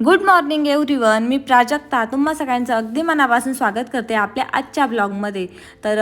Good morning everyone मी प्राजक्ता. तुम्हा सगळ्यांचं अगदी मनापासून स्वागत करते आपल्या आजच्या ब्लॉगमध्ये. तर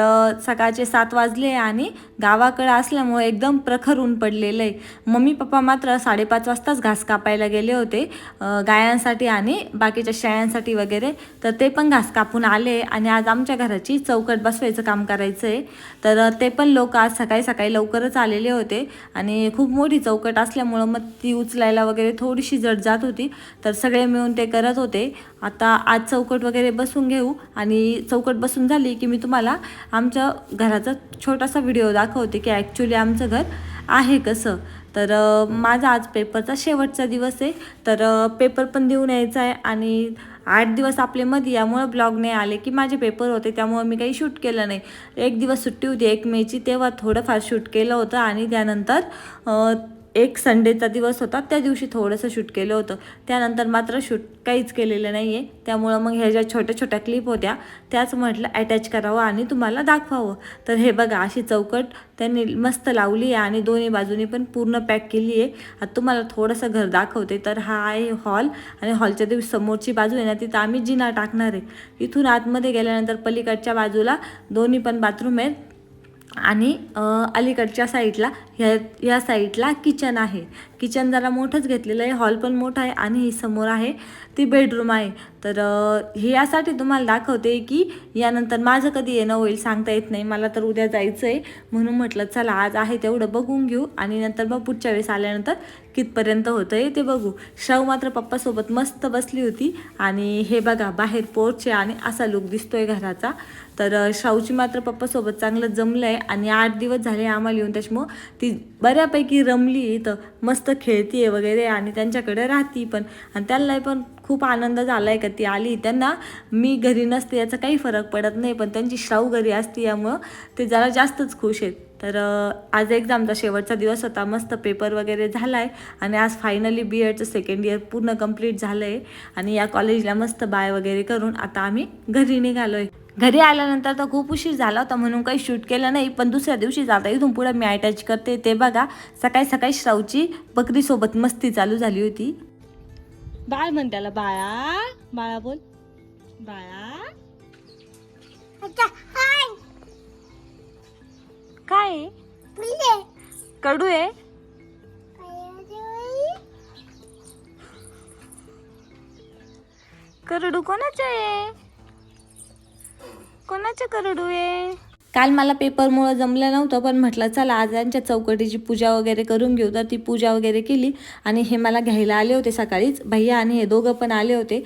सकाळचे सात वाजले आणि गावाकडं असल्यामुळे एकदम प्रखर ऊन पडलेलं आहे मम्मी पप्पा मात्र साडेपाच वाजताच घास कापायला गेले होते गायांसाठी आणि बाकीच्या शेळ्यांसाठी वगैरे. तर ते पण घास कापून आले आणि आज आमच्या घराची चौकट बसवायचं काम करायचं आहे तर ते पण लोक आज सकाळी सकाळी लवकरच आलेले होते आणि खूप मोठी चौकट असल्यामुळं मग ती उचलायला वगैरे थोडीशी जड जात होती. तर सगळे मिळून ते करत होते. आता आज चौकट वगैरे बसून घेऊ. आणि चौकट बसून झाली की मी तुम्हाला आमच्या घराचा छोटासा व्हिडिओ दाखवते की ॲक्च्युली आमचं घर आहे कसं. तर माझा आज पेपरचा शेवटचा दिवस आहे. तर पेपर पण देऊन यायचा आहे. आणि आठ दिवस आपले मध्ये यामुळं ब्लॉग नाही आले की माझे पेपर होते. त्यामुळं मी काही शूट केलं नाही. एक दिवस सुट्टी होती एक मेची तेव्हा थोडंफार शूट केलं होतं. आणि त्यानंतर एक संडेचा दिवस होता त्या दिवशी थोडंसं शूट केलं होतं. त्यानंतर मात्र शूट काहीच केलेलं नाही आहे त्यामुळं मग ह्या ज्या छोट्या छोट्या क्लिप होत्या त्याच म्हटलं अटॅच करावं आणि तुम्हाला दाखवावं. तर हे बघा अशी चौकट त्यांनी मस्त लावली आहे आणि दोन्ही बाजूनी पण पूर्ण पॅक केली आहे. आता तुम्हाला थोडंसं घर दाखवते. तर हा आहे हॉल आणि हॉलच्या दिवशी समोरची बाजू आहे ना तिथं आम्ही जिना टाकणार आहे. इथून आतमध्ये गेल्यानंतर पलीकडच्या बाजूला दोन्ही पण बाथरूम आहेत. आणि अलीकडच्या साईडला ह्या ह्या साईडला किचन आहे. किचन जरा मोठंच घेतलेलं आहे. हॉल पण मोठा आहे आणि ही समोर आहे. ती बेडरूम आहे. तर हे यासाठी तुम्हाला दाखवते की यानंतर माझं कधी येणं होईल सांगता येत नाही. मला तर उद्या जायचं आहे म्हणून म्हटलं चला आज आहे तेवढं बघून घेऊ. आणि नंतर मग पुढच्या वेळेस आल्यानंतर कितपर्यंत होतं आहे ते बघू. शाहू मात्र पप्पासोबत मस्त बसली होती. आणि हे बघा बाहेर पोर्च आहे आणि असा लुक दिसतोय घराचा. तर अ, शाहूची मात्र पप्पासोबत चांगलं जमलं आहे आणि आठ दिवस झाले आम्हाला येऊन त्याच्यामुळं ती बऱ्यापैकी रमली. इथं मस्त खेळते वगैरे आणि त्यांच्याकडे राहती पण. आणि त्यांना पण खूप आनंद झाला आहे का ती आली. त्यांना मी घरी नसते याचा काही फरक पडत नाही पण त्यांची शाहू घरी असते यामुळं ते जरा जास्तच खुश आहेत. तर आज एक्झामचा शेवटचा दिवस होता. मस्त पेपर वगैरे झाला आहे आणि आज फायनली बी एडचं सेकंड इयर पूर्ण कंप्लीट झालं आहे आणि या कॉलेजला मस्त बाय वगैरे करून आता आम्ही घरी निघालो आहे घरी आल्यानंतर तर खूप उशीर झाला होता म्हणून काही शूट केलं नाही. पण दुसऱ्या दिवशी जाता इथून पुढे मी अटॅच करते. ते बघा सकाळी सकाळी श्रावची बकरीसोबत मस्ती चालू झाली होती. बाळ म्हण त्याला बाळा बाळा बोल. बाळा. काय आहे? कडू आहे? करडू कोणाचं आहे? कोणाच्या करडू आहे? काल मला पेपरमुळं जमलं नव्हतं पण म्हटलं चला आज यांच्या चौकटीची पूजा वगैरे करून घेऊ. तर ती पूजा वगैरे केली आणि हे मला घ्यायला आले होते सकाळीच. भैया आणि हे दोघं पण आले होते.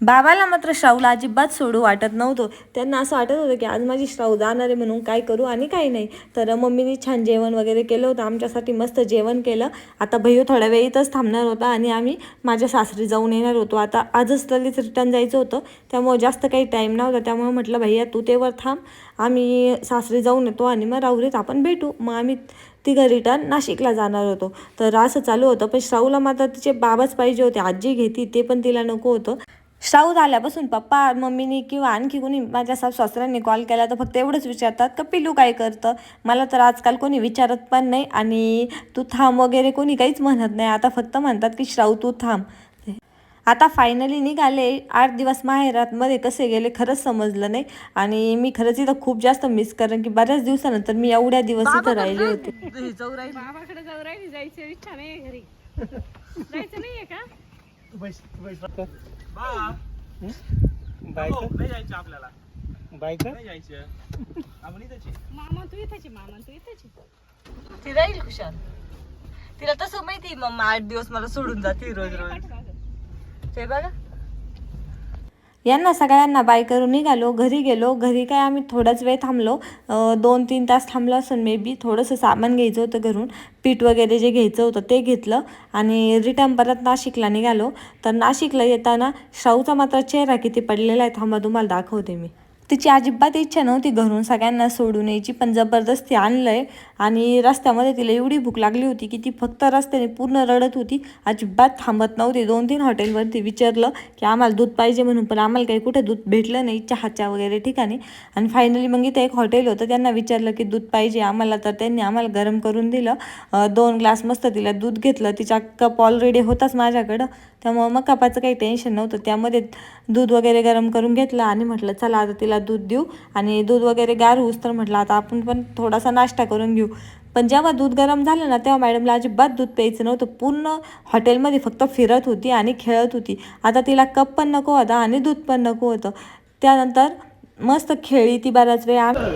बाबाला मात्र श्रावला अजिबात सोडू वाटत नव्हतं. त्यांना असं वाटत होतं की आज माझी श्राव जाणार आहे म्हणून काय करू आणि काही नाही. तर मम्मीने छान जेवण वगैरे केलं होतं. आमच्यासाठी मस्त जेवण केलं. आता भैयू थोड्या वेळ इथंच थांबणार होता आणि आम्ही माझ्या सासरी जाऊन येणार होतो. आता आजच लगेच रिटर्न जायचं होतं. त्यामुळे जास्त काही टाईम नव्हता. त्यामुळे म्हटलं भैया तू तेवर थांब. आम्ही सासरी जाऊन येतो आणि मग राहुरीत आपण भेटू. मग आम्ही तिघं रिटर्न नाशिकला जाणार होतो. तर असं चालू होतं. पण श्राऊला मात्र तिचे बाबाच पाहिजे होते. आजी घेती ते पण तिला नको होतं. श्राऊ झाल्यापासून पप्पा मम्मीनी किंवा आणखी कोणी माझ्या सासू सासऱ्यांनी कॉल केला तर फक्त एवढंच विचारतात का पिलू काय करतं? मला तर आजकाल कोणी विचारत पण नाही आणि तू थांब वगैरे कोणी काहीच म्हणत नाही. आता फक्त म्हणतात की श्राऊ तू थांब. आता फायनली निघाले. आठ दिवस माहेरातमध्ये कसे गेले खरंच समजलं नाही. आणि मी खरंच इथं खूप जास्त मिस करेन की बऱ्याच दिवसानंतर मी एवढ्या दिवस इथं राहिले होते. जायची इच्छा नाही घरी. जायचं नाहीये का? जायचं आपल्याला. बायका नाही जायचं आपण इथंच. आहे. मामा तू इथेच आहे, मामा तू इथेच. आहे. ती राहील खुशाल. तिला तसं माहिती मम्मा आठ दिवस मला सोडून जाते रोज रोज. ते बघा. यांना सगळ्यांना बाय करून निघालो घरी गेलो घरी काय आम्ही थोडाच वेळ थांबलो. दोन तीन तास थांबलो असून मे बी थोडंसं सामान घ्यायचं होतं घरून. पीठ वगैरे जे घ्यायचं होतं ते घेतलं आणि रिटर्न परत नाशिकला निघालो. तर नाशिकला येताना शाहूचा मात्र चेहरा किती पडलेला आहे थांबा तुम्हाला दाखवते मी. तिची अजिबात इच्छा नव्हती घरून सगळ्यांना सोडून यायची पण जबरदस्ती आणलं आहे आणि रस्त्यामध्ये तिला एवढी भूक लागली होती की ती फक्त रस्त्याने पूर्ण रडत होती. अजिबात थांबत नव्हती. दोन तीन हॉटेलवरती विचारलं की आम्हाला दूध पाहिजे म्हणून पण आम्हाला काही कुठे दूध भेटलं नाही चहाच्या वगैरे ठिकाणी. आणि फायनली मग इथे एक हॉटेल होतं. त्यांना विचारलं की दूध पाहिजे आम्हाला तर त्यांनी आम्हाला गरम करून दिलं. दोन ग्लास मस्त तिला दूध घेतलं. तिचा कप ऑलरेडी होताच माझ्याकडं. त्यामुळं मग कपाचं काही टेन्शन नव्हतं. त्यामध्ये दूध वगैरे गरम करून घेतलं आणि म्हटलं चला आता तिला दूध देऊ आणि दूध वगैरे गार होऊस तर म्हटलं आता आपण पण थोडासा नाश्ता करून घेऊ. पण जेव्हा दूध गरम झालं ना तेव्हा मॅडमला अजिबात दूध प्यायचं नव्हतं. पूर्ण हॉटेलमध्ये फक्त फिरत होती आणि खेळत होती. आता तिला कप पण नको होता आणि दूध पण नको होतं. त्यानंतर मस्त खेळली ती बराच वेळ आम- चल.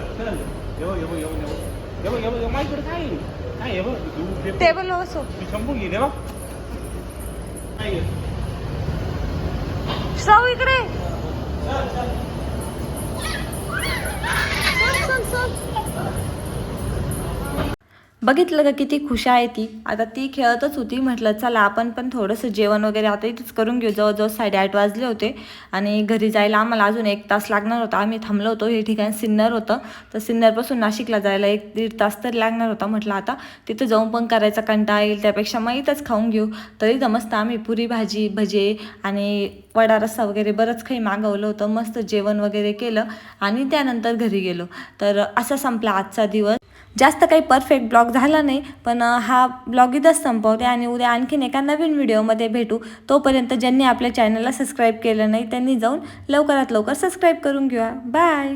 बघितलं का किती खुश आहे ती. आता ती खेळतच होती म्हटलं चला आपण पण थोडंसं जेवण वगैरे आता इथेच करून घेऊ. जवळजवळ साडेआठ वाजले होते आणि घरी जायला आम्हाला अजून एक तास लागणार होता. आम्ही थांबलो होतो हे ठिकाण सिन्नर होतं. तर सिन्नरपासून नाशिकला जायला एक दीड तास तरी लागणार होता म्हटलं आता तिथं जाऊन पण करायचा कंटाळा येईल त्यापेक्षा मग इथंच खाऊन घेऊ. तर इथं मस्त आम्ही पुरी भाजी भजे आणि वडा रस्सा वगैरे बरंच काही मागवलं होतं. मस्त जेवण वगैरे केलं आणि त्यानंतर घरी गेलो. तर असा संपला आजचा दिवस. जास्त काही परफेक्ट ब्लॉग झाला नाही पण हा ब्लॉग इथंच संपवते आणि उद्या आणखीन एका नवीन व्हिडिओमध्ये भेटू. तोपर्यंत ज्यांनी आपल्या चॅनलला सबस्क्राईब केलं नाही त्यांनी जाऊन लवकरात लवकर सबस्क्राईब करून घेऊया बाय